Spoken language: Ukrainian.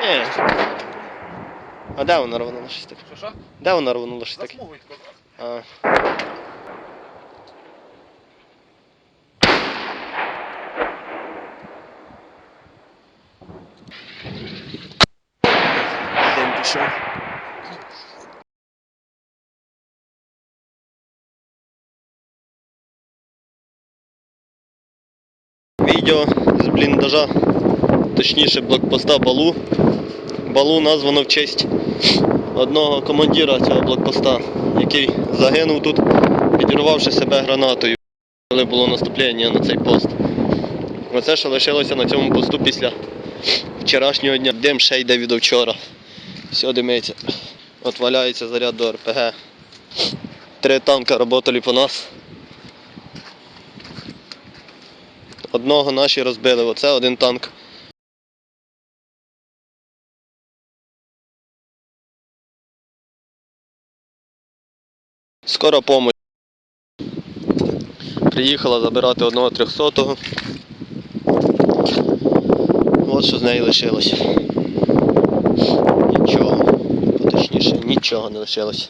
Ні. А де вона рванула щось таке? Що що? Де вона рванула щось За таке? смугою тако. А. Дим пішов. Відео з бліндажа, Точніше блокпоста Балу. Балу названо в честь одного командира цього блокпоста, який загинув тут, підірвавши себе гранатою, коли було наступлення на цей пост. Оце, що лишилося на цьому посту після вчорашнього дня. Дим ще йде від вчора. Все димиться. От валяється заряд до РПГ. Три танка працювали по нас. Одного наші розбили, оце один танк. Скоро помощь. Приїхала забирати одного трьохсотого. От що з неї лишилось. Нічого. Точніше, нічого не лишилось.